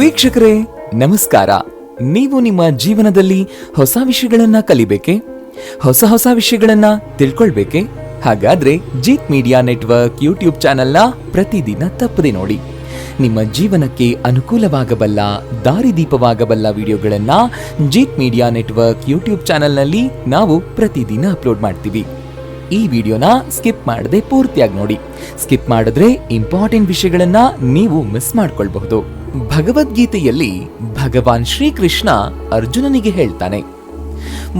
ವೀಕ್ಷಕರೇ, ನಮಸ್ಕಾರ. ನೀವು ನಿಮ್ಮ ಜೀವನದಲ್ಲಿ ಹೊಸ ವಿಷಯಗಳನ್ನ ಕಲಿಬೇಕೆ? ಹೊಸ ಹೊಸ ವಿಷಯಗಳನ್ನ ತಿಳ್ಕೊಳ್ಬೇಕೆ? ಹಾಗಾದ್ರೆ ಜೀತ್ ಮೀಡಿಯಾ ನೆಟ್ವರ್ಕ್ ಯೂಟ್ಯೂಬ್ ಚಾನೆಲ್ನ ಪ್ರತಿದಿನ ತಪ್ಪದೆ ನೋಡಿ. ನಿಮ್ಮ ಜೀವನಕ್ಕೆ ಅನುಕೂಲವಾಗಬಲ್ಲ, ದಾರಿದೀಪವಾಗಬಲ್ಲ ವಿಡಿಯೋಗಳನ್ನ ಜೀತ್ ಮೀಡಿಯಾ ನೆಟ್ವರ್ಕ್ ಯೂಟ್ಯೂಬ್ ಚಾನೆಲ್ನಲ್ಲಿ ನಾವು ಪ್ರತಿದಿನ ಅಪ್ಲೋಡ್ ಮಾಡ್ತೀವಿ. ಈ ವಿಡಿಯೋನ ಸ್ಕಿಪ್ ಮಾಡದೆ ಪೂರ್ತಿಯಾಗಿ ನೋಡಿ. ಸ್ಕಿಪ್ ಮಾಡಿದ್ರೆ ಇಂಪಾರ್ಟೆಂಟ್ ವಿಷಯಗಳನ್ನ ನೀವು ಮಿಸ್ ಮಾಡ್ಕೊಳ್ಬಹುದು. ಭಗವದ್ಗೀತೆಯಲ್ಲಿ ಭಗವಾನ್ ಶ್ರೀಕೃಷ್ಣ ಅರ್ಜುನನಿಗೆ ಹೇಳ್ತಾನೆ,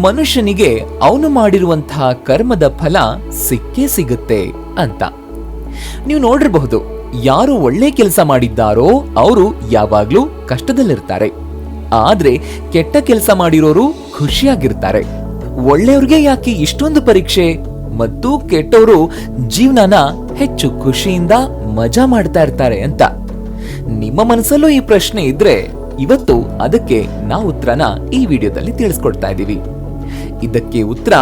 ಮನುಷ್ಯನಿಗೆ ಅವನು ಮಾಡಿರುವಂತಹ ಕರ್ಮದ ಫಲ ಸಿಕ್ಕೇ ಸಿಗುತ್ತೆ ಅಂತ. ನೀವು ನೋಡಿರಬಹುದು, ಯಾರು ಒಳ್ಳೆ ಕೆಲಸ ಮಾಡಿದ್ದಾರೋ ಅವರು ಯಾವಾಗ್ಲೂ ಕಷ್ಟದಲ್ಲಿರ್ತಾರೆ. ಆದ್ರೆ ಕೆಟ್ಟ ಕೆಲಸ ಮಾಡಿರೋರು ಖುಷಿಯಾಗಿರ್ತಾರೆ. ಒಳ್ಳೆಯವ್ರಿಗೆ ಯಾಕೆ ಇಷ್ಟೊಂದು ಪರೀಕ್ಷೆ? ಮತ್ತು ಕೆಟ್ಟವರು ಜೀವನನ ಹೆಚ್ಚು ಖುಷಿಯಿಂದ ಮಜಾ ಮಾಡ್ತಾ ಇರ್ತಾರೆ ಅಂತ. ನಿಮ್ಮ ಮನಸ್ಸಲ್ಲೂ ಈ ಪ್ರಶ್ನೆ ಇದ್ರೆ ಇವತ್ತು ಅದಕ್ಕೆ ನಾವು ಉತ್ತರನ ಈ ವಿಡಿಯೋದಲ್ಲಿ ತಿಳಿಸ್ಕೊಡ್ತಾ ಇದ್ದೀವಿ. ಇದಕ್ಕೆ ಉತ್ತರ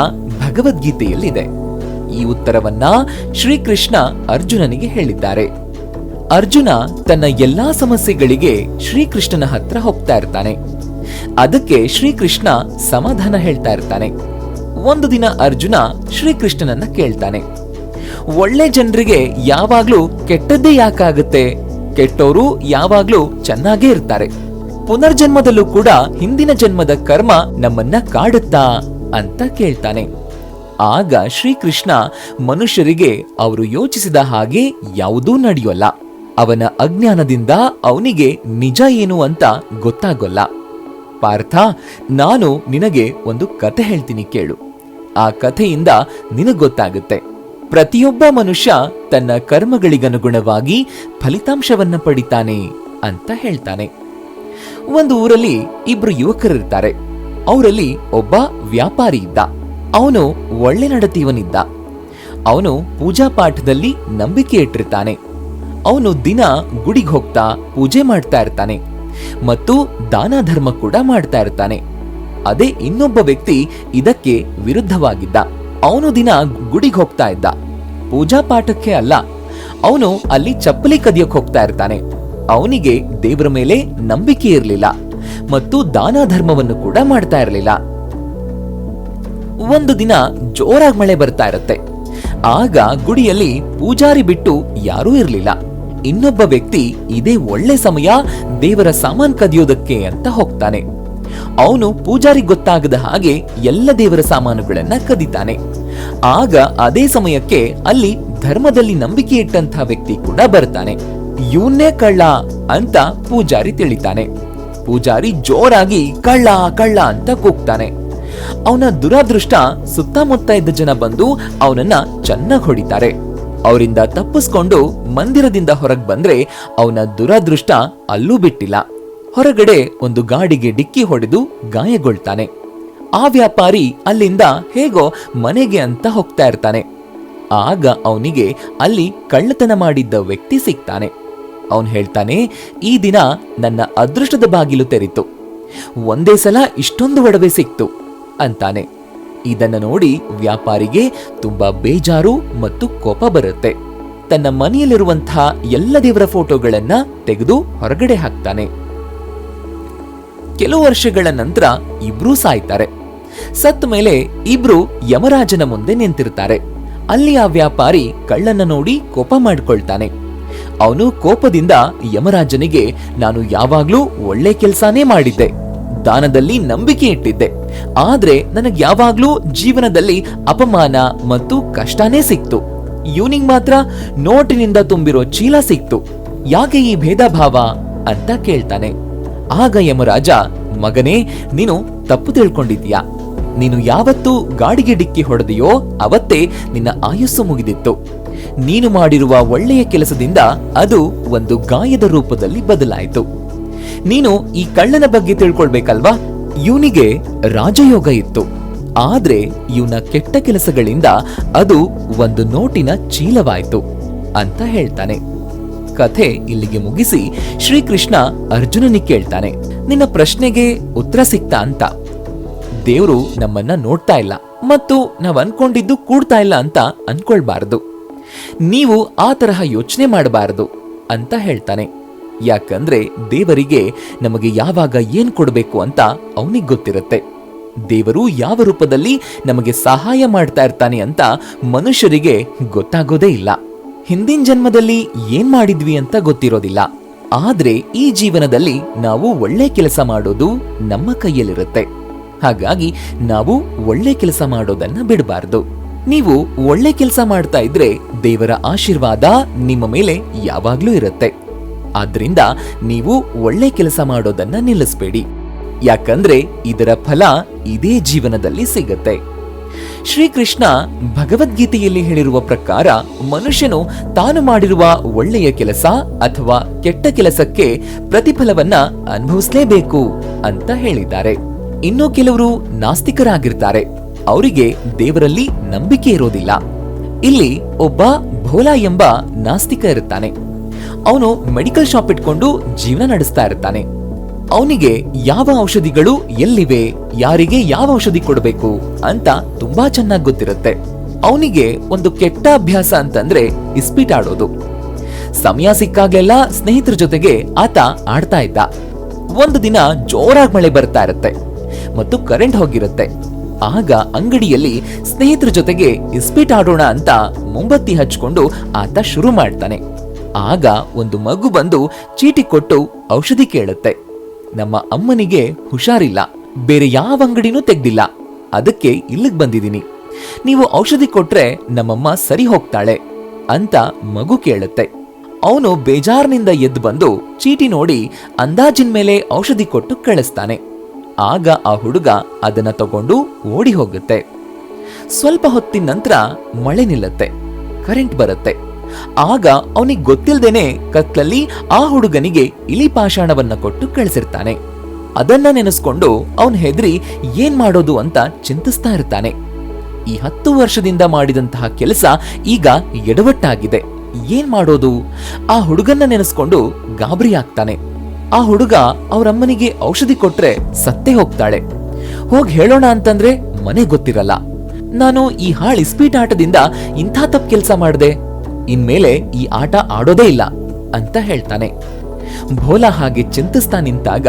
ಭಗವದ್ಗೀತೆಯಲ್ಲಿದೆ. ಈ ಉತ್ತರವನ್ನ ಶ್ರೀಕೃಷ್ಣ ಅರ್ಜುನನಿಗೆ ಹೇಳಿದ್ದಾರೆ. ಅರ್ಜುನ ತನ್ನ ಎಲ್ಲಾ ಸಮಸ್ಯೆಗಳಿಗೆ ಶ್ರೀಕೃಷ್ಣನ ಹತ್ರ ಹೋಗ್ತಾ ಇರ್ತಾನೆ. ಅದಕ್ಕೆ ಶ್ರೀಕೃಷ್ಣ ಸಮಾಧಾನ ಹೇಳ್ತಾ ಇರ್ತಾನೆ. ಒಂದು ದಿನ ಅರ್ಜುನ ಶ್ರೀಕೃಷ್ಣನನ್ನ ಕೇಳ್ತಾನೆ. ಒಳ್ಳೆ ಜನರಿಗೆ ಯಾವಾಗ್ಲೂ ಕೆಟ್ಟದ್ದೇ ಯಾಕಾಗುತ್ತೆ? ಕೆಟ್ಟವರು ಯಾವಾಗ್ಲೂ ಚೆನ್ನಾಗೇ ಇರ್ತಾರೆ. ಪುನರ್ಜನ್ಮದಲ್ಲೂ ಕೂಡ ಹಿಂದಿನ ಜನ್ಮದ ಕರ್ಮ ನಮ್ಮನ್ನ ಕಾಡುತ್ತಾ ಅಂತ ಕೇಳ್ತಾನೆ. ಆಗ ಶ್ರೀಕೃಷ್ಣ ಮನುಷ್ಯರಿಗೆ ಅವರು ಯೋಚಿಸಿದ ಹಾಗೆ ಯಾವುದೂ ನಡೆಯೋಲ್ಲ. ಅವನ ಅಜ್ಞಾನದಿಂದ ಅವನಿಗೆ ನಿಜ ಏನು ಅಂತ ಗೊತ್ತಾಗೋಲ್ಲ. ಪಾರ್ಥ, ನಾನು ನಿನಗೆ ಒಂದು ಕತೆ ಹೇಳ್ತೀನಿ ಕೇಳು. ಆ ಕಥೆಯಿಂದ ನಿನಗ್ ಗೊತ್ತಾಗುತ್ತೆ ಪ್ರತಿಯೊಬ್ಬ ಮನುಷ್ಯ ತನ್ನ ಕರ್ಮಗಳಿಗನುಗುಣವಾಗಿ ಫಲಿತಾಂಶವನ್ನ ಪಡಿತಾನೆ ಅಂತ ಹೇಳ್ತಾನೆ. ಒಂದು ಊರಲ್ಲಿ ಇಬ್ರು ಯುವಕರಿರ್ತಾರೆ. ಅವರಲ್ಲಿ ಒಬ್ಬ ವ್ಯಾಪಾರಿ ಇದ್ದ. ಅವನು ಒಳ್ಳೆ ನಡತೀವನಿದ್ದ ಅವನು ಪೂಜಾ ಪಾಠದಲ್ಲಿ ನಂಬಿಕೆ ಇಟ್ಟಿರ್ತಾನೆ. ಅವನು ದಿನ ಗುಡಿಗೆ ಹೋಗ್ತಾ ಪೂಜೆ ಮಾಡ್ತಾ ಇರ್ತಾನೆ. ಮತ್ತು ದಾನ ಧರ್ಮ ಕೂಡ ಮಾಡ್ತಾ ಇರ್ತಾನೆ. ಅದೇ ಇನ್ನೊಬ್ಬ ವ್ಯಕ್ತಿ ಇದಕ್ಕೆ ವಿರುದ್ಧವಾಗಿದ್ದ. ಅವನು ದಿನ ಗುಡಿಗೆ ಹೋಗ್ತಾ ಇದ್ದ. ಪೂಜಾ ಪಾಠಕ್ಕೆ ಅಲ್ಲ, ಅವನು ಅಲ್ಲಿ ಚಪ್ಪಲಿ ಕದಿಯಕ್ಕೆ ಹೋಗ್ತಾ ಇರ್ತಾನೆ. ಅವನಿಗೆ ದೇವರ ಮೇಲೆ ನಂಬಿಕೆ ಇರಲಿಲ್ಲ ಮತ್ತು ದಾನ ಧರ್ಮವನ್ನು ಕೂಡ ಮಾಡ್ತಾ ಇರಲಿಲ್ಲ. ಒಂದು ದಿನ ಜೋರಾಗಿ ಮಳೆ ಬರ್ತಾ ಇರುತ್ತೆ. ಆಗ ಗುಡಿಯಲ್ಲಿ ಪೂಜಾರಿ ಬಿಟ್ಟು ಯಾರೂ ಇರಲಿಲ್ಲ. ಇನ್ನೊಬ್ಬ ವ್ಯಕ್ತಿ ಇದೇ ಒಳ್ಳೆ ಸಮಯ ದೇವರ ಸಾಮಾನ್ ಕದಿಯೋದಕ್ಕೆ ಅಂತ ಹೋಗ್ತಾನೆ. ಅವನು ಪೂಜಾರಿ ಗೊತ್ತಾಗದ ಹಾಗೆ ಎಲ್ಲ ದೇವರ ಸಾಮಾನುಗಳನ್ನ ಕದಿತಾನೆ. ಆಗ ಅದೇ ಸಮಯಕ್ಕೆ ಅಲ್ಲಿ ಧರ್ಮದಲ್ಲಿ ನಂಬಿಕೆ ಇಟ್ಟಂತಹ ವ್ಯಕ್ತಿ ಕೂಡ ಬರ್ತಾನೆ. ಇವನ್ನೇ ಕಳ್ಳ ಅಂತ ಪೂಜಾರಿ ತಿಳಿತಾನೆ. ಪೂಜಾರಿ ಜೋರಾಗಿ ಕಳ್ಳ ಕಳ್ಳ ಅಂತ ಕೂಗ್ತಾನೆ. ಅವನ ದುರಾದೃಷ್ಟ ಸುತ್ತಮುತ್ತ ಇದ್ದ ಜನ ಬಂದು ಅವನನ್ನ ಚೆನ್ನಾಗಿ ಹೊಡಿತಾರೆ. ಅವರಿಂದ ತಪ್ಪಿಸ್ಕೊಂಡು ಮಂದಿರದಿಂದ ಹೊರಗ್ ಬಂದ್ರೆ ಅವನ ದುರಾದೃಷ್ಟ ಅಲ್ಲೂ ಬಿಟ್ಟಿಲ್ಲ. ಹೊರಗಡೆ ಒಂದು ಗಾಡಿಗೆ ಡಿಕ್ಕಿ ಹೊಡೆದು ಗಾಯಗೊಳ್ತಾನೆ. ಆ ವ್ಯಾಪಾರಿ ಅಲ್ಲಿಂದ ಹೇಗೋ ಮನೆಗೆ ಅಂತ ಹೋಗ್ತಾ ಇರ್ತಾನೆ. ಆಗ ಅವನಿಗೆ ಅಲ್ಲಿ ಕಳ್ಳತನ ಮಾಡಿದ್ದ ವ್ಯಕ್ತಿ ಸಿಗ್ತಾನೆ. ಅವನು ಹೇಳ್ತಾನೆ, ಈ ದಿನ ನನ್ನ ಅದೃಷ್ಟದ ಬಾಗಿಲು ತೆರಿತು ಒಂದೇ ಸಲ ಇಷ್ಟೊಂದು ಒಡವೆ ಸಿಕ್ತು, ಅಂತಾನೆ. ಇದನ್ನ ನೋಡಿ ವ್ಯಾಪಾರಿಗೆ ತುಂಬಾ ಬೇಜಾರು ಮತ್ತು ಕೋಪ ಬರುತ್ತೆ. ತನ್ನ ಮನೆಯಲ್ಲಿರುವಂತಹ ಎಲ್ಲ ದೇವರ ಫೋಟೋಗಳನ್ನ ತೆಗೆದು ಹೊರಗಡೆ ಹಾಕ್ತಾನೆ. ಕೆಲವು ವರ್ಷಗಳ ನಂತರ ಇಬ್ರು ಸಾಯ್ತಾರೆ. ಸತ್ತ ಮೇಲೆ ಇಬ್ರು ಯಮರಾಜನ ಮುಂದೆ ನಿಂತಿರ್ತಾರೆ. ಅಲ್ಲಿ ಆ ವ್ಯಾಪಾರಿ ಕಳ್ಳನ ನೋಡಿ ಕೋಪ ಮಾಡಿಕೊಳ್ತಾನೆ. ಅವನು ಕೋಪದಿಂದ ಯಮರಾಜನಿಗೆ, ನಾನು ಯಾವಾಗ್ಲೂ ಒಳ್ಳೆ ಕೆಲ್ಸಾನೇ ಮಾಡಿದ್ದೆ. ದಾನದಲ್ಲಿ ನಂಬಿಕೆ ಇಟ್ಟಿದ್ದೆ. ಆದ್ರೆ ನನಗೆ ಯಾವಾಗ್ಲೂ ಜೀವನದಲ್ಲಿ ಅಪಮಾನ ಮತ್ತು ಕಷ್ಟನೇ ಸಿಕ್ತು. ಇವನಿಂಗ್ ಮಾತ್ರ ನೋಟಿನಿಂದ ತುಂಬಿರೋ ಚೀಲ ಸಿಕ್ತು. ಯಾಕೆ ಈ ಭೇದ ಭಾವ ಅಂತ ಕೇಳ್ತಾನೆ. ಆಗ ಯಮರಾಜ ಮಗನೇ, ನೀನು ತಪ್ಪು ತಿಳ್ಕೊಂಡಿದ್ಯಾ ನೀನು ಯಾವತ್ತು ಗಾಡಿಗೆ ಡಿಕ್ಕಿ ಹೊಡೆದೆಯೋ ಅವತ್ತೇ ನಿನ್ನ ಆಯುಸ್ಸು ಮುಗಿದಿತ್ತು. ನೀನು ಮಾಡಿರುವ ಒಳ್ಳೆಯ ಕೆಲಸದಿಂದ ಅದು ಒಂದು ಗಾಯದ ರೂಪದಲ್ಲಿ ಬದಲಾಯಿತು. ನೀನು ಈ ಕಳ್ಳನ ಬಗ್ಗೆ ತಿಳ್ಕೊಳ್ಬೇಕಲ್ವಾ? ಇವನಿಗೆ ರಾಜಯೋಗ ಇತ್ತು. ಆದ್ರೆ ಇವನ ಕೆಟ್ಟ ಕೆಲಸಗಳಿಂದ ಅದು ಒಂದು ನೋಟಿನ ಚೀಲವಾಯಿತು ಅಂತ ಹೇಳ್ತಾನೆ. ಕಥೆ ಇಲ್ಲಿಗೆ ಮುಗಿಸಿ ಶ್ರೀಕೃಷ್ಣ ಅರ್ಜುನನಿಗೆ ಕೇಳ್ತಾನೆ, ನಿನ್ನ ಪ್ರಶ್ನೆಗೆ ಉತ್ತರ ಸಿಕ್ತ ಅಂತ. ದೇವರು ನಮ್ಮನ್ನ ನೋಡ್ತಾ ಇಲ್ಲ ಮತ್ತು ನಾವು ಅನ್ಕೊಂಡಿದ್ದು ಕೂಡ್ತಾ ಇಲ್ಲ ಅಂತ ಅನ್ಕೊಳ್ಬಾರದು. ನೀವು ಆ ತರಹ ಯೋಚನೆ ಮಾಡಬಾರದು ಅಂತ ಹೇಳ್ತಾನೆ. ಯಾಕಂದ್ರೆ ದೇವರಿಗೆ ನಮಗೆ ಯಾವಾಗ ಏನ್ ಕೊಡಬೇಕು ಅಂತ ಅವನಿಗೆ ಗೊತ್ತಿರುತ್ತೆ. ದೇವರು ಯಾವ ರೂಪದಲ್ಲಿ ನಮಗೆ ಸಹಾಯ ಮಾಡ್ತಾ ಇರ್ತಾನೆ ಅಂತ ಮನುಷ್ಯರಿಗೆ ಗೊತ್ತಾಗೋದೇ ಇಲ್ಲ. ಹಿಂದಿನ ಜನ್ಮದಲ್ಲಿ ಏನ್ ಮಾಡಿದ್ವಿ ಅಂತ ಗೊತ್ತಿರೋದಿಲ್ಲ. ಆದ್ರೆ ಈ ಜೀವನದಲ್ಲಿ ನಾವು ಒಳ್ಳೆ ಕೆಲಸ ಮಾಡೋದು ನಮ್ಮ ಕೈಯಲ್ಲಿರುತ್ತೆ. ಹಾಗಾಗಿ ನಾವು ಒಳ್ಳೆ ಕೆಲಸ ಮಾಡೋದನ್ನ ಬಿಡಬಾರ್ದು. ನೀವು ಒಳ್ಳೆ ಕೆಲಸ ಮಾಡ್ತಾ ಇದ್ರೆ ದೇವರ ಆಶೀರ್ವಾದ ನಿಮ್ಮ ಮೇಲೆ ಯಾವಾಗ್ಲೂ ಇರುತ್ತೆ. ಆದ್ರಿಂದ ನೀವು ಒಳ್ಳೆ ಕೆಲಸ ಮಾಡೋದನ್ನ ನಿಲ್ಲಿಸ್ಬೇಡಿ. ಯಾಕಂದ್ರೆ ಇದರ ಫಲ ಇದೇ ಜೀವನದಲ್ಲಿ ಸಿಗತ್ತೆ. ಶ್ರೀಕೃಷ್ಣ ಭಗವದ್ಗೀತೆಯಲ್ಲಿ ಹೇಳಿರುವ ಪ್ರಕಾರ ಮನುಷ್ಯನು ತಾನು ಮಾಡಿರುವ ಒಳ್ಳೆಯ ಕೆಲಸ ಅಥವಾ ಕೆಟ್ಟ ಕೆಲಸಕ್ಕೆ ಪ್ರತಿಫಲವನ್ನ ಅನುಭವಿಸಲೇಬೇಕು ಅಂತ ಹೇಳಿದ್ದಾರೆ. ಇನ್ನು ಕೆಲವರು ನಾಸ್ತಿಕರಾಗಿರ್ತಾರೆ. ಅವರಿಗೆ ದೇವರಲ್ಲಿ ನಂಬಿಕೆ ಇರೋದಿಲ್ಲ. ಇಲ್ಲಿ ಒಬ್ಬ ಭೋಲಾ ಎಂಬ ನಾಸ್ತಿಕ ಇರುತ್ತಾನೆ ಅವನು ಮೆಡಿಕಲ್ ಶಾಪ್ ಇಟ್ಕೊಂಡು ಜೀವನ ನಡೆಸ್ತಾ ಇರ್ತಾನೆ. ಅವನಿಗೆ ಯಾವ ಔಷಧಿಗಳು ಎಲ್ಲಿವೆ, ಯಾರಿಗೆ ಯಾವ ಔಷಧಿ ಕೊಡಬೇಕು ಅಂತ ತುಂಬಾ ಚೆನ್ನಾಗಿ ಗೊತ್ತಿರುತ್ತೆ. ಅವನಿಗೆ ಒಂದು ಕೆಟ್ಟ ಅಭ್ಯಾಸ ಅಂತಂದ್ರೆ ಇಸ್ಪೀಟ್ ಆಡೋದು. ಸಮಯ ಸಿಕ್ಕಾಗ್ಲೆಲ್ಲ ಸ್ನೇಹಿತರ ಜೊತೆಗೆ ಆತ ಆಡ್ತಾ ಇದ್ದ. ಒಂದು ದಿನ ಜೋರಾಗಿ ಮಳೆ ಬರ್ತಾ ಇರುತ್ತೆ ಮತ್ತು ಕರೆಂಟ್ ಹೋಗಿರುತ್ತೆ. ಆಗ ಅಂಗಡಿಯಲ್ಲಿ ಸ್ನೇಹಿತರ ಜೊತೆಗೆ ಇಸ್ಪೀಟ್ ಆಡೋಣ ಅಂತ ಮುಂಬತ್ತಿ ಹಚ್ಕೊಂಡು ಆತ ಶುರು ಮಾಡ್ತಾನೆ. ಆಗ ಒಂದು ಮಗು ಬಂದು ಚೀಟಿ ಕೊಟ್ಟು ಔಷಧಿ ಕೇಳುತ್ತೆ. ನಮ್ಮ ಅಮ್ಮನಿಗೆ ಹುಷಾರಿಲ್ಲ. ಬೇರೆ ಯಾವ ಅಂಗಡಿನೂ ತೆಗ್ದಿಲ್ಲ. ಅದಕ್ಕೆ ಇಲ್ಲಿಗೆ ಬಂದಿದ್ದೀನಿ. ನೀವು ಔಷಧಿ ಕೊಟ್ರೆ ನಮ್ಮಮ್ಮ ಸರಿ ಹೋಗ್ತಾಳೆ ಅಂತ ಮಗು ಕೇಳುತ್ತೆ. ಅವನು ಬೇಜಾರ್ನಿಂದ ಎದ್ದು ಬಂದು ಚೀಟಿ ನೋಡಿ ಅಂದಾಜಿನ ಮೇಲೆ ಔಷಧಿ ಕೊಟ್ಟು ಕಳಿಸ್ತಾನೆ. ಆಗ ಆ ಹುಡುಗ ಅದನ್ನ ತಗೊಂಡು ಓಡಿ ಹೋಗುತ್ತೆ. ಸ್ವಲ್ಪ ಹೊತ್ತಿನ ನಂತರ ಮಳೆ ನಿಲ್ಲತ್ತೆ. ಕರೆಂಟ್ ಬರುತ್ತೆ. ಆಗ ಅವನಿಗೆ ಗೊತ್ತಿಲ್ಲದೇನೆ ಕತ್ಲಲ್ಲಿ ಆ ಹುಡುಗನಿಗೆ ಇಲಿ ಪಾಷಾಣವನ್ನ ಕೊಟ್ಟು ಕಳಿಸಿರ್ತಾನೆ. ಅದನ್ನ ನೆನೆಸ್ಕೊಂಡು ಅವನ್ ಹೆದ್ರಿ ಏನ್ ಮಾಡೋದು ಅಂತ ಚಿಂತಿಸ್ತಾ ಇರ್ತಾನೆ. ಈ ಹತ್ತು ವರ್ಷದಿಂದ ಮಾಡಿದಂತಹ ಕೆಲಸ ಈಗ ಎಡವಟ್ಟಾಗಿದೆ. ಏನ್ ಮಾಡೋದು? ಆ ಹುಡುಗನ್ನ ನೆನೆಸ್ಕೊಂಡು ಗಾಬರಿ ಆಗ್ತಾನೆ. ಆ ಹುಡುಗ ಅವರಮ್ಮನಿಗೆ ಔಷಧಿ ಕೊಟ್ರೆ ಸತ್ತೇ ಹೋಗ್ತಾಳೆ. ಹೋಗ್ ಹೇಳೋಣ ಅಂತಂದ್ರೆ ಮನೆ ಗೊತ್ತಿರಲ್ಲ. ನಾನು ಈ ಹಾಳಿ ಸ್ಪೀಟ್ ಆಟದಿಂದ ಇಂಥ ತಪ್ಪು ಕೆಲಸ ಮಾಡ್ದೆ? ಇನ್ಮೇಲೆ ಈ ಆಟ ಆಡೋದೇ ಇಲ್ಲ ಅಂತ ಹೇಳ್ತಾನೆ. ಭೋಲ ಹಾಗೆ ಚಿಂತಿಸ್ತಾ ನಿಂತಾಗ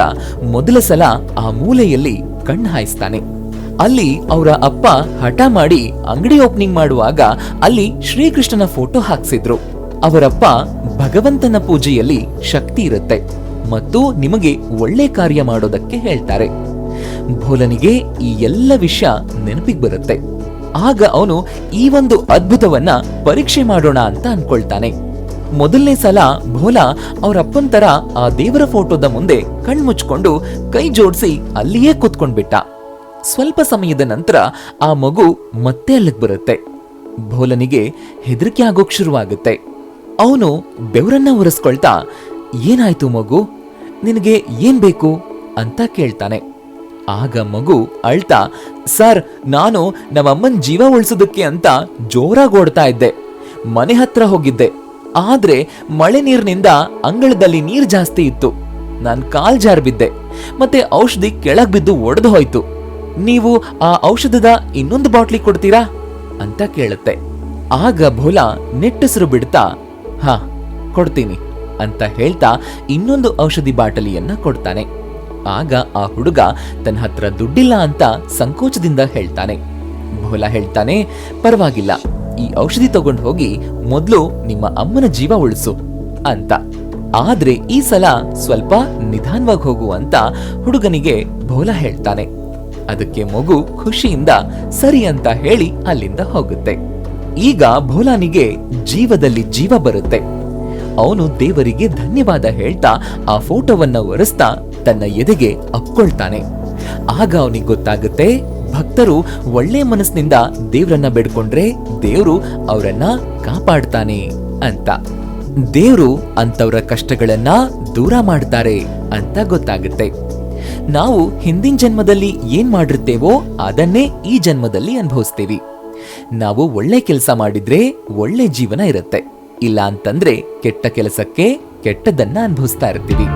ಮೊದಲ ಸಲ ಆ ಮೂಲೆಯಲ್ಲಿ ಕಣ್ಣು ಹಾಯಿಸ್ತಾನೆ. ಅಲ್ಲಿ ಅವರ ಅಪ್ಪ ಹಠ ಮಾಡಿ ಅಂಗಡಿ ಓಪನಿಂಗ್ ಮಾಡುವಾಗ ಅಲ್ಲಿ ಶ್ರೀಕೃಷ್ಣನ ಫೋಟೋ ಹಾಕ್ಸಿದ್ರು. ಅವರಪ್ಪ ಭಗವಂತನ ಪೂಜೆಯಲ್ಲಿ ಶಕ್ತಿ ಇರುತ್ತೆ ಮತ್ತು ನಿಮಗೆ ಒಳ್ಳೆ ಕಾರ್ಯ ಮಾಡೋದಕ್ಕೆ ಹೇಳ್ತಾರೆ. ಭೋಲನಿಗೆ ಈ ಎಲ್ಲ ವಿಷಯ ನೆನಪಿಗೆ ಬರುತ್ತೆ. ಆಗ ಅವನು ಈ ಒಂದು ಅದ್ಭುತವನ್ನ ಪರೀಕ್ಷೆ ಮಾಡೋಣ ಅಂತ ಅನ್ಕೊಳ್ತಾನೆ. ಮೊದಲನೇ ಸಲ ಭೋಲಾ ಅವರಪ್ಪನ್ ತರ ಆ ದೇವರ ಫೋಟೋದ ಮುಂದೆ ಕಣ್ಮುಚ್ಕೊಂಡು ಕೈ ಜೋಡಿಸಿ ಅಲ್ಲಿಯೇ ಕೂತ್ಕೊಂಡ್ಬಿಟ್ಟ. ಸ್ವಲ್ಪ ಸಮಯದ ನಂತರ ಆ ಮಗು ಮತ್ತೆ ಅಲ್ಲಿಗೆ ಬರುತ್ತೆ. ಭೋಲನಿಗೆ ಹೆದರಿಕೆ ಆಗೋಕ್ ಶುರುವಾಗುತ್ತೆ. ಅವನು ಬೆವರನ್ನ ಒರೆಸ್ಕೊಳ್ತಾ, ಏನಾಯ್ತು ಮಗು? ನಿನಗೆ ಏನ್ ಬೇಕು? ಅಂತ ಕೇಳ್ತಾನೆ. ಆಗ ಮಗು ಅಳ್ತಾ, ಸರ್, ನಾನು ನಮ್ಮಮ್ಮನ್ ಜೀವ ಉಳಿಸೋದಕ್ಕೆ ಅಂತ ಜೋರಾಗಿ ಓಡ್ತಾ ಇದ್ದೆ. ಮನೆ ಹತ್ರ ಹೋಗಿದ್ದೆ. ಆದ್ರೆ ಮಳೆ ನೀರಿನಿಂದ ಅಂಗಳದಲ್ಲಿ ನೀರು ಜಾಸ್ತಿ ಇತ್ತು. ನಾನ್ ಕಾಲ್ ಜಾರ್ ಬಿದ್ದೆ. ಮತ್ತೆ ಔಷಧಿ ಕೆಳಗ್ ಬಿದ್ದು ಒಡೆದು ಹೋಯ್ತು. ನೀವು ಆ ಔಷಧದ ಇನ್ನೊಂದು ಬಾಟ್ಲಿ ಕೊಡ್ತೀರಾ? ಅಂತ ಕೇಳುತ್ತೆ. ಆಗ ಭೋಲಾ ನೆಟ್ಟಸರು ಬಿಡ್ತಾ, ಹಾ, ಕೊಡ್ತೀನಿ ಅಂತ ಹೇಳ್ತಾ ಇನ್ನೊಂದು ಔಷಧಿ ಬಾಟಲಿಯನ್ನ ಕೊಡ್ತಾನೆ. ಆಗ ಆ ಹುಡುಗ ತನ್ನ ಹತ್ರ ದುಡ್ಡಿಲ್ಲ ಅಂತ ಸಂಕೋಚದಿಂದ ಹೇಳ್ತಾನೆ. ಭೋಲಾ ಹೇಳ್ತಾನೆ, ಪರವಾಗಿಲ್ಲ, ಈ ಔಷಧಿ ತಗೊಂಡು ಹೋಗಿ ಮೊದಲು ನಿಮ್ಮ ಅಮ್ಮನ ಜೀವ ಉಳಿಸು ಅಂತ. ಆದ್ರೆ ಈ ಸಲ ಸ್ವಲ್ಪ ನಿಧಾನವಾಗಿ ಹೋಗು ಅಂತ ಹುಡುಗನಿಗೆ ಭೋಲಾ ಹೇಳ್ತಾನೆ. ಅದಕ್ಕೆ ಮಗು ಖುಷಿಯಿಂದ ಸರಿ ಅಂತ ಹೇಳಿ ಅಲ್ಲಿಂದ ಹೋಗುತ್ತೆ. ಈಗ ಭೋಲಾನಿಗೆ ಜೀವದಲ್ಲಿ ಜೀವ ಬರುತ್ತೆ. ಅವನು ದೇವರಿಗೆ ಧನ್ಯವಾದ ಹೇಳ್ತಾ ಆ ಫೋಟೋವನ್ನ ಒರೆಸ್ತಾ ತನ್ನ ಎದೆಗೆ ಅಪ್ಕೊಳ್ತಾನೆ ಆಗ ಅವನಿಗೆ ಗೊತ್ತಾಗುತ್ತೆ, ಭಕ್ತರು ಒಳ್ಳೆ ಮನಸ್ಸಿನಿಂದ ದೇವ್ರನ್ನ ಬೇಡ್ಕೊಂಡ್ರೆ ದೇವ್ರು ಅವರನ್ನ ಕಾಪಾಡ್ತಾನೆ ಅಂತ. ದೇವ್ರು ಅಂತವರ ಕಷ್ಟಗಳನ್ನ ದೂರ ಮಾಡ್ತಾರೆ ಅಂತ ಗೊತ್ತಾಗುತ್ತೆ. ನಾವು ಹಿಂದಿನ ಜನ್ಮದಲ್ಲಿ ಏನ್ ಮಾಡಿರ್ತೇವೋ ಅದನ್ನೇ ಈ ಜನ್ಮದಲ್ಲಿ ಅನುಭವಿಸ್ತೀವಿ. ನಾವು ಒಳ್ಳೆ ಕೆಲಸ ಮಾಡಿದ್ರೆ ಒಳ್ಳೆ ಜೀವನ ಇರುತ್ತೆ. ಇಲ್ಲ ಅಂತಂದ್ರೆ ಕೆಟ್ಟ ಕೆಲಸಕ್ಕೆ ಕೆಟ್ಟದನ್ನ ಅನುಭವಿಸ್ತಾ ಇರ್ತೀವಿ.